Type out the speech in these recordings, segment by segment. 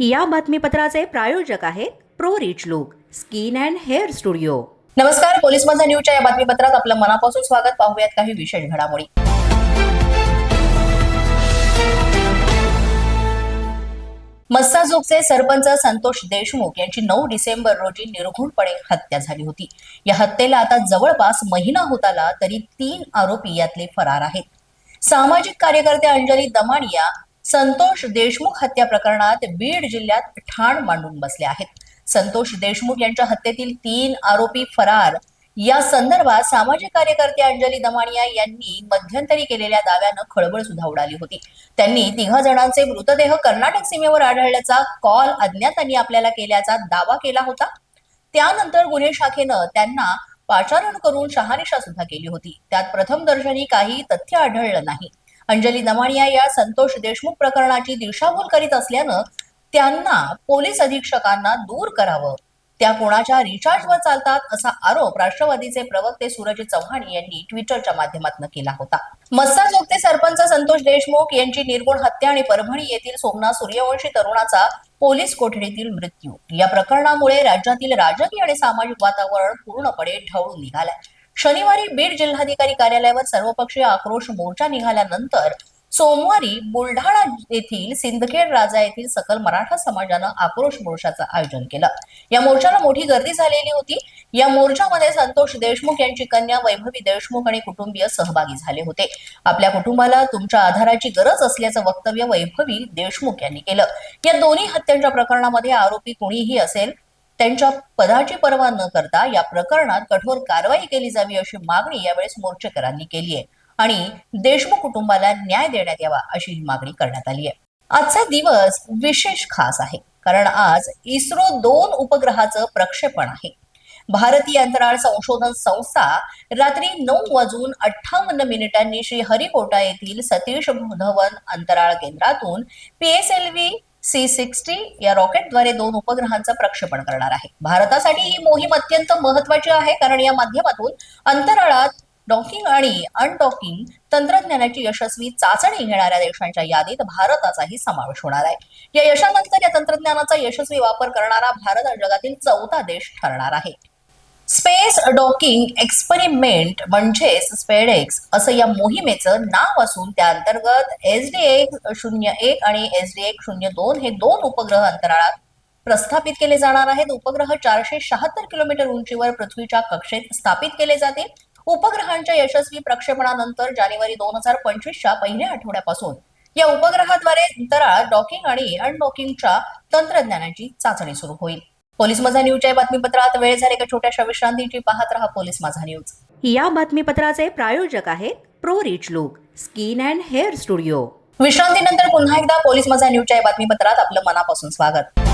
या बातमीपत्राचे प्रायोजक आहेत Pro Rich Look skin and hair studio. नमस्कार पोलीस माझा न्यूजच्या या बातमीपत्रात आपलं मनापासून स्वागत. पाहूयात काही विशेष घडामोडी. मस्साजोगचे सरपंच संतोष देशमुख यांची नऊ डिसेंबर रोजी निर्घुणपणे हत्या झाली होती. या हत्येला आता जवळपास महिना होत आला तरी तीन आरोपी यातले फरार आहेत. सामाजिक कार्यकर्ते अंजली दमानिया संतोष देशमुख हत्या प्रकरणात बीड जिल्ह्यात ठाण मांडून बसले आहेत. संतोष देशमुख यांच्या हत्येतील तीन आरोपी फरार. या संदर्भात सामाजिक कार्यकर्ते अंजली दमानिया यांनी मध्यंतरी केलेल्या दाव्यानं खळबळ सुद्धा उडाली होती. त्यांनी तिघा जणांचे मृतदेह कर्नाटक सीमेवर आढळल्याचा कॉल अज्ञातांनी आपल्याला केल्याचा दावा केला होता. त्यानंतर गुन्हे शाखेनं त्यांना पाचारण करून शहानिशा सुद्धा केली होती. त्यात प्रथम दर्शनी काही तथ्य आढळलं नाही. अंजली नमाणिया या संतोष देशमुख प्रकरणाची दिशाभूल करीत असल्यानं त्यांना पोलीस अधीक्षकांना दूर करावं. त्या कोणाच्या रिचार्जवर चालतात असा आरोप राष्ट्रवादीचे प्रवक्ते सूरज चव्हाण यांनी ट्विटरच्या माध्यमातून केला होता. मस्साजोगते सरपंच संतोष देशमुख यांची निर्गुण हत्या आणि परभणी येथील सोमनाथ सूर्यवंशी तरुणाचा पोलीस कोठडीतील मृत्यू. या प्रकरणामुळे राज्यातील राजकीय आणि सामाजिक वातावरण पूर्णपणे ढवळून निघालंय. शनिवारी बीड जिल्हाधिकारी कार्यालयावर सर्वपक्षीय आक्रोश मोर्चा निघाल्यानंतर सोमवारी बुलढाणा येथील सिंदखेड राजा येथील सकल मराठा समाजानं आक्रोश मोर्चाचं आयोजन केलं. या मोर्चाला मोठी गर्दी झालेली होती. या मोर्चामध्ये संतोष देशमुख यांची कन्या वैभवी देशमुख आणि कुटुंबीय सहभागी झाले होते. आपल्या कुटुंबाला तुमच्या आधाराची गरज असल्याचं वक्तव्य वैभवी देशमुख यांनी केलं. या दोन्ही हत्यांच्या प्रकरणामध्ये आरोपी कुणीही असेल त्यांच्या पदाची पर्वा न करता या प्रकरणात कठोर कारवाई केली जावी अशी मागणी यावेळेस मोर्चेकरांनी केली आहे. आणि देशमुख कुटुंबाला न्याय देण्यात यावा अशी मागणी करण्यात आली आहे. आजचा दिवस विशेष खास आहे. कारण आज इस्रो दोन उपग्रहाचं प्रक्षेपण आहे. भारतीय अंतराळ संशोधन संस्था रात्री नऊ वाजून अठ्ठावन्न मिनिटांनी श्रीहरिकोटा येथील सतीश धवन अंतराळ केंद्रातून पीएसएलव्ही सी सिक्स्टी या रॉकेटद्वारे दोन उपग्रहांचं प्रक्षेपण करणार आहे. भारतासाठी ही मोहीम अत्यंत महत्वाची आहे कारण या माध्यमातून अंतराळात डॉकिंग आणि अनडॉकिंग तंत्रज्ञानाची यशस्वी चाचणी घेणाऱ्या देशांच्या यादीत भारताचाही समावेश होणार आहे. या यशानंतर या तंत्रज्ञानाचा यशस्वी वापर करणारा भारत हा जगातील चौथा देश ठरणार आहे. स्पेस डॉकिंग एक्सपेरिमेंट म्हणजेच स्पेडेक्स असं या मोहिमेचं नाव असून त्या अंतर्गत एस डी एक शून्य एक आणि एस डी एक शून्य दोन हे दोन उपग्रह अंतराळात प्रस्थापित केले जाणार आहेत. उपग्रह चारशे शहात्तर किलोमीटर उंचीवर पृथ्वीच्या कक्षेत स्थापित केले जातील उपग्रहांच्या यशस्वी प्रक्षेपणानंतर जानेवारी दोन हजार पंचवीसच्या पहिल्या आठवड्यापासून या उपग्रहाद्वारे अंतराळ डॉकिंग आणि अनडॉकिंगच्या तंत्रज्ञानाची चाचणी सुरू होईल. पोलीस माझा न्यूजच्या या बातमीपत्रात वेळ झाले का छोट्याशा विश्रांतीची? पाहत रहा पोलीस माझा न्यूज या बातमीपत्राचे प्रायोजक आहेत Pro Rich Look skin and hair studio. विश्रांतीनंतर पुन्हा एकदा पोलीस माझा न्यूजच्या या बातमीपत्रात आपलं मनापासून स्वागत.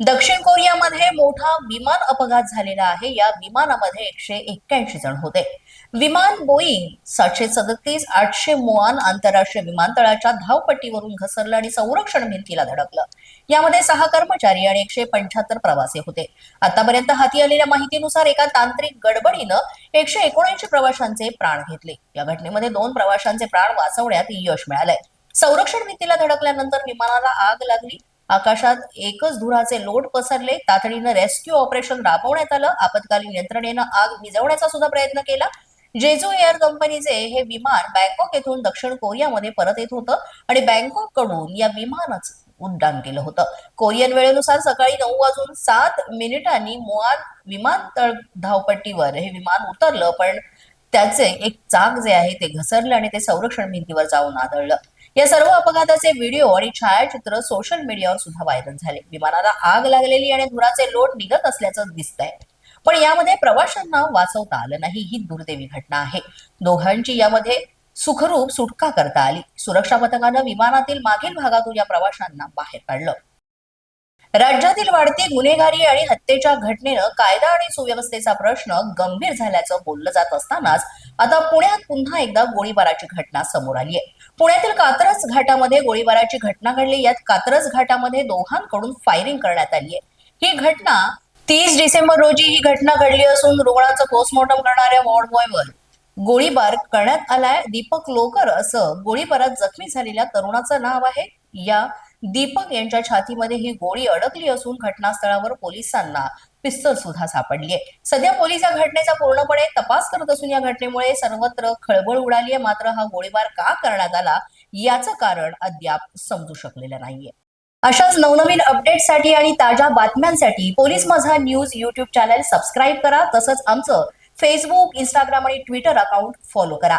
दक्षिण कोरियामध्ये मोठा विमान अपघात झालेला आहे. या विमानामध्ये एकशे एक्क्याऐंशी जण होते. विमान बोईंग सातशे सदतीस आठशे मोआन आंतरराष्ट्रीय विमानतळाच्या धावपट्टीवरून घसरलं आणि संरक्षण भिंतीला धडकलं. यामध्ये सहा कर्मचारी आणि एकशे पंच्याहत्तर प्रवासी होते. आतापर्यंत हाती आलेल्या माहितीनुसार एका तांत्रिक गडबडीनं एकशे एकोणऐंशी प्रवाशांचे प्राण घेतले. या घटनेमध्ये दोन प्रवाशांचे प्राण वाचवण्यात यश मिळालंय. संरक्षण भिंतीला धडकल्यानंतर विमानाला आग लागली. आकाशात एकच धुराचे लोट पसरले. तातडीनं रेस्क्यू ऑपरेशन राबवण्यात आलं. आपत्कालीन यंत्रणेनं आग विजवण्याचा सुद्धा प्रयत्न केला. जेजू एअर कंपनीचे हे विमान बँकॉक येथून दक्षिण कोरियामध्ये परत येत होतं आणि बँकॉककडून या विमानाचं उड्डाण केलं होतं. कोरियन वेळेनुसार सकाळी नऊ वाजून सात मिनिटांनी मुआन विमानतळ धावपट्टीवर हे विमान उतरलं पण त्याचे एक चाक जे आहे ते घसरलं आणि ते संरक्षण भिंतीवर जाऊन आदळलं. या सर्व अपघाताचे व्हिडिओ आणि छायाचित्र सोशल मीडियावर सुद्धा व्हायरल झाले. विमानाला आग लागलेली आणि धुराचे लोट निघत असल्याचं दिसतंय. पण यामध्ये प्रवाशांना वाचवता आलं नाही ही दुर्दैवी घटना आहे. दोघांची यामध्ये सुखरूप सुटका करता आली. सुरक्षा पथकानं विमानातील मागील भागातून या प्रवाशांना बाहेर काढलं. राज्यातील वाढती गुन्हेगारी आणि हत्येच्या घटनेनं कायदा आणि सुव्यवस्थेचा प्रश्न गंभीर झाल्याचं बोललं जात असतानाच आता पुण्यात पुन्हा एकदा गोळीबाराची घटना समोर आली आहे पुण्यातील कात्रज घाटामध्ये गोळीबाराची घटना घडली यात कात्रज घाटामध्ये दोघांकडून फायरिंग करण्यात आली आहे ही घटना तीस डिसेंबर रोजी ही घटना घडली असून रुग्णाचं पोस्टमॉर्टम करणाऱ्या वॉर्ड बॉयवर गोळीबार करण्यात आलाय. दीपक लोकर असं गोळीबारात जखमी झालेल्या तरुणाचं नाव आहे. या दीपक यांच्या छातीमध्ये ही गोळी अडकली असून घटनास्थळावर पोलिसांना पिस्तल सुद्धा सापडली आहे. सध्या पोलीस या घटनेचा पूर्णपणे तपास करत असून या घटनेमुळे सर्वत्र खळबळ उडाली आहे. मात्र हा गोळीबार का करण्यात आला याचं कारण अद्याप समजू शकलेलं नाहीये. अशाच नवनवीन अपडेटसाठी आणि ताज्या बातम्यांसाठी police Majha news YouTube channel subscribe करा. तसंच आमचं फेसबुक इंस्टाग्राम आणि ट्विटर अकाउंट फॉलो करा.